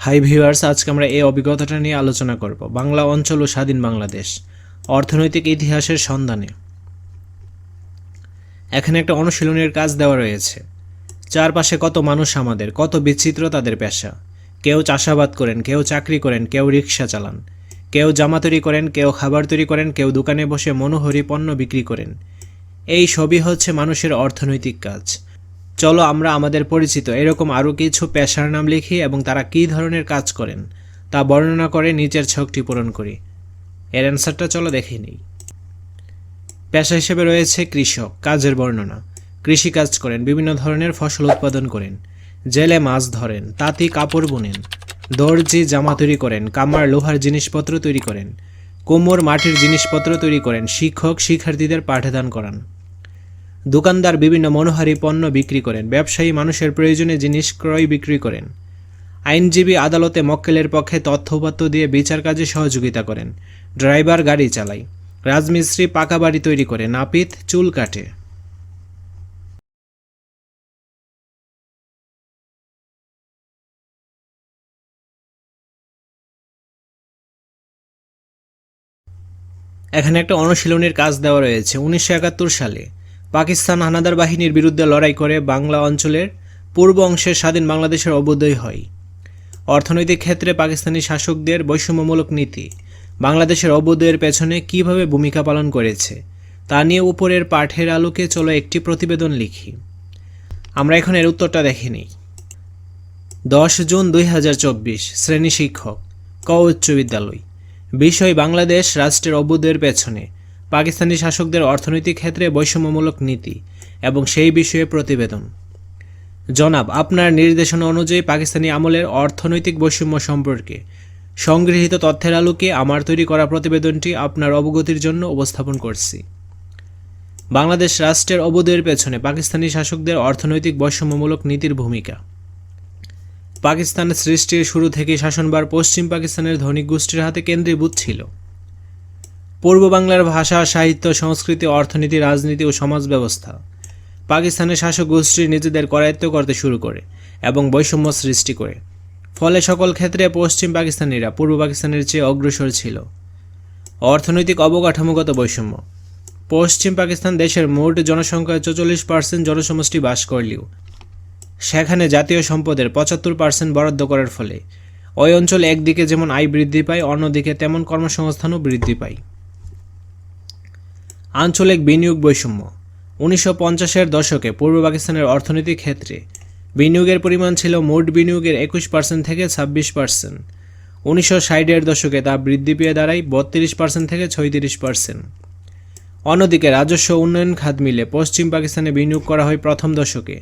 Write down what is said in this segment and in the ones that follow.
Hi viewers আজকে আমরা এই অভিজ্ঞতাটা নিয়ে আলোচনা করব। বাংলা অঞ্চল ও স্বাধীন বাংলাদেশ, অর্থনৈতিক ইতিহাসের সন্ধানে। এখানে একটা অনুশীলনের কাজ দেওয়া রয়েছে। চারপাশে কত মানুষ আমাদের, কত বিচিত্র তাদের পেশা। কেউ চাষাবাদ করেন, কেউ চাকরি করেন, কেউ রিক্সা চালান। কেউ জামা তৈরি করেন, কেউ খাবার তৈরি করেন, কেউ দোকানে বসে মনোহরি পণ্য বিক্রি করেন। এই সবই হচ্ছে মানুষের অর্থনৈতিক কাজ। চলো আমরা আমাদের পরিচিত। এরকম আরও কিছু পেশার নাম লিখি এবং তারা কী ধরনের কাজ করেন, তা বর্ণনা করে নিচের ছকটি পূরণ করি। এর অ্যান্সারটা চলো দেখে নিই। পেশা হিসেবে রয়েছে কৃষক, কাজের বর্ণনা। কৃষি কাজ করেন, বিভিন্ন ধরনের ফসল উৎপাদন করেন। জেলে মাছ ধরেন, তাঁতি কাপড় বুনেন। দর্জি জামা তৈরি করেন, কামার লোহার জিনিসপত্র তৈরি করেন। কোমর মাটির জিনিসপত্র তৈরি করেন, শিক্ষক শিক্ষার্থীদের পাঠদান করান। দোকানদার বিভিন্ন মনোহারী পণ্য বিক্রি করেন। ব্যবসায়ী মানুষের প্রয়োজনে জিনিস ক্রয় বিক্রি করেন। আইনজীবী আদালতে মক্কেলের পক্ষে তথ্যপত্র দিয়ে বিচার কাজে সহযোগিতা করেন। ড্রাইভার গাড়ি চালায়। রাজমিস্ত্রি পাকা বাড়ি তৈরি করে। নাপিত চুল কাটে। এখানে একটা অনুশীলনের কাজ দেওয়া রয়েছে। উনিশশো একাত্তর সালে পাকিস্তান হানাদার বাহিনীর বিরুদ্ধে লড়াই করে বাংলা অঞ্চলের পূর্ব অংশের স্বাধীন বাংলাদেশের অবুদয় হয়। অর্থনৈতিক ক্ষেত্রে পাকিস্তানি শাসকদের বৈষম্যমূলক নীতি, বাংলাদেশের অবুদয়ের পেছনে কীভাবে ভূমিকা পালন করেছে, তা নিয়ে উপরের পাঠের আলোকে চলো একটি প্রতিবেদন লিখি। আমরা এখন এর উত্তরটা দেখে নিই। দশ জুন দুই হাজার চব্বিশ, শ্রেণি শিক্ষক, ক উচ্চ বিদ্যালয়। বিষয় বাংলাদেশ রাষ্ট্রের অভ্যুদয়ের পেছনে। পাকিস্তানি শাসকদের অর্থনৈতিক ক্ষেত্রে বৈষম্যমূলক নীতি এবং সেই বিষয়ে প্রতিবেদন। জনাব, আপনার নির্দেশনা অনুযায়ী পাকিস্তানি আমলের অর্থনৈতিক বৈষম্য সম্পর্কে সংগৃহীত তথ্যের আলোকে আমার তৈরি করা প্রতিবেদনটি আপনার অবগতির জন্য উপস্থাপন করছি। বাংলাদেশ রাষ্ট্রের অবুদয়ের পেছনে পাকিস্তানি শাসকদের অর্থনৈতিক বৈষম্যমূলক নীতির ভূমিকা। পাকিস্তানের সৃষ্টির শুরু থেকে শাসনবার পশ্চিম পাকিস্তানের ধনী গোষ্ঠীর হাতে কেন্দ্রীভূত ছিল। পূর্ব বাংলার ভাষা, সাহিত্য, সংস্কৃতি, অর্থনীতি, রাজনীতি ও সমাজ ব্যবস্থা। পাকিস্তানের শাসক গোষ্ঠী নিজেদের করায়ত্ত করতে শুরু করে এবং বৈষম্য সৃষ্টি করে। ফলে সকল ক্ষেত্রে পশ্চিম পাকিস্তানিরা পূর্ব পাকিস্তানের চেয়ে অগ্রসর ছিল। অর্থনৈতিক অবকাঠামোগত বৈষম্য। পশ্চিম পাকিস্তান দেশের মোট জনসংখ্যার চৌচল্লিশ পার্সেন্ট জনসমষ্টি বাস করলেও, সেখানে জাতীয় সম্পদের পঁচাত্তর পার্সেন্ট বরাদ্দ করার ফলে, ওই অঞ্চলে একদিকে যেমন আয় বৃদ্ধি পায়, অন্যদিকে তেমন কর্মসংস্থানও বৃদ্ধি পায়। আঞ্চলিক বিনিয়োগ বৈষম্য। উনিশশো পঞ্চাশের দশকে পূর্ব পাকিস্তানের অর্থনৈতিক ক্ষেত্রে বিনিয়োগের পরিমাণ ছিল মোট বিনিয়োগের একুশ পার্সেন্ট থেকে ছাব্বিশ পার্সেন্ট। উনিশশো ষাটের দশকে তা বৃদ্ধি পেয়ে দাঁড়ায় বত্রিশ পার্সেন্ট থেকে ছয়ত্রিশ পার্সেন্ট। অন্যদিকে রাজস্ব উন্নয়ন খাত মিলে পশ্চিম পাকিস্তানে বিনিয়োগ করা হয় প্রথম দশকে।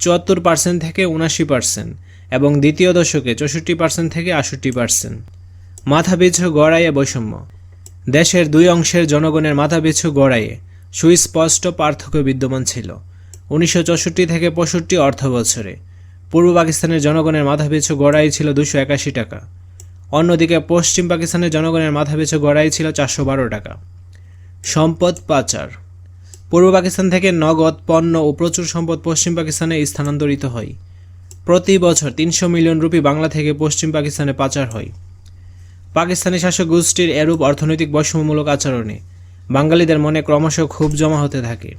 চুয়াত্তর পার্সেন্ট থেকে উনাশি পার্সেন্ট এবং দ্বিতীয় দশকে চৌষট্টি পার্সেন্ট থেকে আষট্টি পার্সেন্ট। মাথাপিছু গড়াইয়ে বৈষম্য। দেশের দুই অংশের জনগণের মাথাপিছু গড়াইয়ে সুস্পষ্ট পার্থক্য বিদ্যমান ছিল। উনিশশো চৌষট্টি থেকে পঁয়ষট্টি অর্থ বছরে পূর্ব পাকিস্তানের জনগণের মাথাপিছু গড়াই ছিল দুশো একাশি টাকা। অন্যদিকে পশ্চিম পাকিস্তানের জনগণের মাথাপিছু গড়াই ছিল চারশো বারো টাকা। সম্পদ পাচার। পূর্ব পাকিস্তান থেকে নগদ, পণ্য ও প্রচুর সম্পদ পশ্চিম পাকিস্তানে স্থানান্তরিত হয়। প্রতি বছর তিনশো মিলিয়ন রুপি বাংলা থেকে পশ্চিম পাকিস্তানে পাচার হয়। পাকিস্তানি শাসক গোষ্ঠীর এরূপ অর্থনৈতিক বৈষম্যমূলক আচরণে বাঙালিদের মনে ক্রমশ ক্ষোভ জমা হতে থাকে।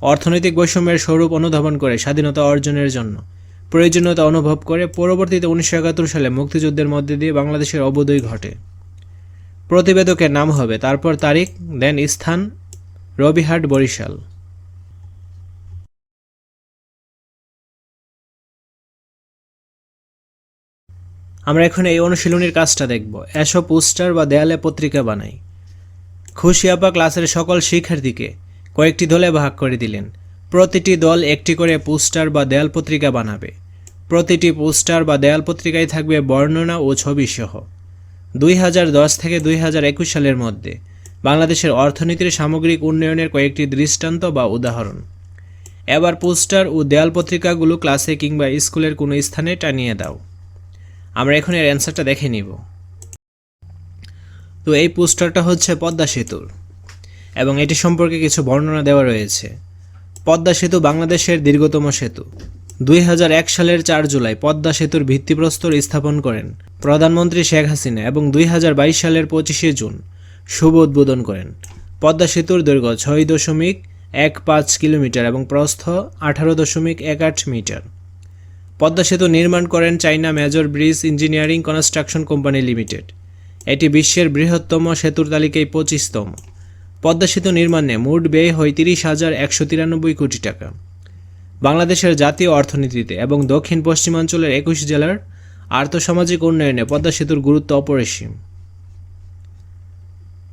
অর্থনৈতিক বৈষম্যের স্বরূপ অনুধাবন করে স্বাধীনতা অর্জনের জন্য প্রয়োজনীয়তা অনুভব করে পরবর্তীতে উনিশশো একাত্তর সালে মুক্তিযুদ্ধের মধ্যে দিয়ে বাংলাদেশের অবদয় ঘটে। প্রতিবেদকের নাম হবে, তারপর তারিখ দেন স্থান, রবিহাট, বরিশাল। আমরা এখন এই অনুশীলনীর কাজটা দেখব। এসব পোস্টার বা দেয়ালে পত্রিকা বানাই। খুশি আপা ক্লাসের সকল শিক্ষার্থীকে কয়েকটি দলে ভাগ করে দিলেন। প্রতিটি দল একটি করে পোস্টার বা দেয়াল পত্রিকা বানাবে। প্রতিটি পোস্টার বা দেয়াল পত্রিকায় থাকবে বর্ণনা ও ছবি সহ দুই হাজার দশ থেকে দুই হাজার একুশ সালের মধ্যে বাংলাদেশের অর্থনীতির সামগ্রিক উন্নয়নের কয়েকটি দৃষ্টান্ত বা উদাহরণ। এবার পোস্টার ও দেয়াল পত্রিকাগুলো ক্লাসে কিংবা স্কুলের কোনো স্থানে টানিয়ে দাও। আমরা এখন এর অ্যান্সারটা দেখে নিব। তো এই পোস্টারটা হচ্ছে পদ্মা সেতুর এবং এটি সম্পর্কে কিছু বর্ণনা দেওয়া রয়েছে। পদ্মা সেতু বাংলাদেশের দীর্ঘতম সেতু। দুই হাজার এক সালের চার জুলাই পদ্মা সেতুর ভিত্তিপ্রস্তর স্থাপন করেন প্রধানমন্ত্রী শেখ হাসিনা এবং দুই হাজার বাইশ সালের পঁচিশে জুন শুভ উদ্বোধন করেন। পদ্মা সেতুর দৈর্ঘ্য ছয় দশমিক এক পাঁচ কিলোমিটার এবং প্রস্থ আঠারো দশমিক এক আট মিটার। পদ্মা সেতু নির্মাণ করেন China major bridge engineering construction company limited. এটি বিশ্বের বৃহত্তম সেতুর তালিকায় পঁচিশতম। পদ্মা সেতু নির্মাণে মোট ব্যয় হয় তিরিশ হাজার একশো তিরানব্বই কোটি টাকা। বাংলাদেশের জাতীয় অর্থনীতিতে এবং দক্ষিণ পশ্চিমাঞ্চলের একুশ জেলার আর্থসামাজিক উন্নয়নে পদ্মা সেতুর গুরুত্ব অপরিসীম।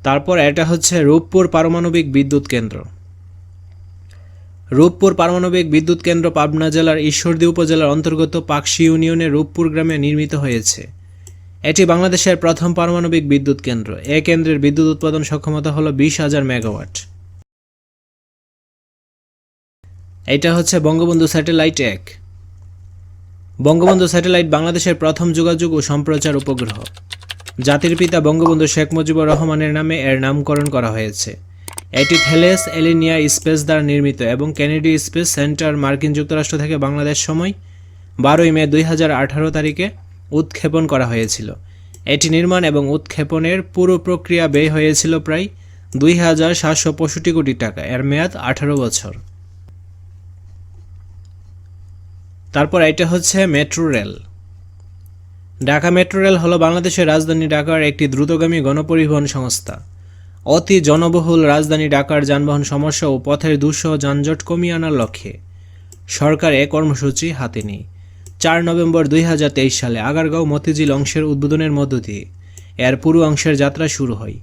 তারপর এটা হচ্ছে রূপপুর পারমাণবিক বিদ্যুৎ কেন্দ্র। রূপপুর পারমাণবিক বিদ্যুৎ কেন্দ্র পাবনা জেলার ঈশ্বরদী উপজেলার অন্তর্গত পাকশি ইউনিয়নের রূপপুর গ্রামে নির্মিত হয়েছে। এটি বাংলাদেশের প্রথম পারমাণবিক বিদ্যুৎ কেন্দ্র। এ কেন্দ্রের বিদ্যুৎ উৎপাদন সক্ষমতা হল বিশ হাজার মেগাওয়াট। এটা হচ্ছে বঙ্গবন্ধু স্যাটেলাইট এক। বঙ্গবন্ধু স্যাটেলাইট বাংলাদেশের প্রথম যোগাযোগ ও সম্প্রচার উপগ্রহ। জাতির পিতা বঙ্গবন্ধু শেখ মুজিবুর রহমানের নামে এর নামকরণ করা হয়েছে। এটি থেলেস এলিনিয়া স্পেস দ্বারা নির্মিত এবং কেনেডি স্পেস সেন্টার মার্কিন যুক্তরাষ্ট্র থেকে বাংলাদেশ সময় বারোই মে দুই হাজার আঠারো তারিখে উৎক্ষেপণ করা হয়েছিল। এটি নির্মাণ এবং উৎক্ষেপণের পুরো প্রক্রিয়া ব্যয় হয়েছিল প্রায় দুই হাজার সাতশো পঁয়ষট্টি কোটি টাকা। এর মেয়াদ আঠারো বছর। তারপর এটা হচ্ছে metro rail. Dhaka metro rail হলো বাংলাদেশের রাজধানী ঢাকার একটি দ্রুতগামী গণপরিবহন সংস্থা। অতি জনবহুল রাজধানী ঢাকার যানবাহন সমস্যা ও পথের দুঃসহ যানজট কমিয়ে আনার লক্ষ্যে সরকার এ কর্মসূচি হাতে নেয়। চার নভেম্বর দুই হাজার তেইশ সালে আগারগাঁও মতিঝিল অংশের উদ্বোধনের মধ্য দিয়ে এর পুরো অংশের যাত্রা শুরু হয়।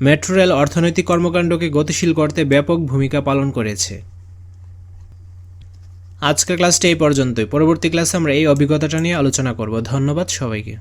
মেট্রো রেল অর্থনৈতিক কর্মকাণ্ডকে গতিশীল করতে ব্যাপক ভূমিকা পালন করেছে। আজকের ক্লাসটি এই পর্যন্তই। পরবর্তী ক্লাসে আমরা এই অভিজ্ঞতাটা নিয়ে আলোচনা করব। ধন্যবাদ সবাইকে।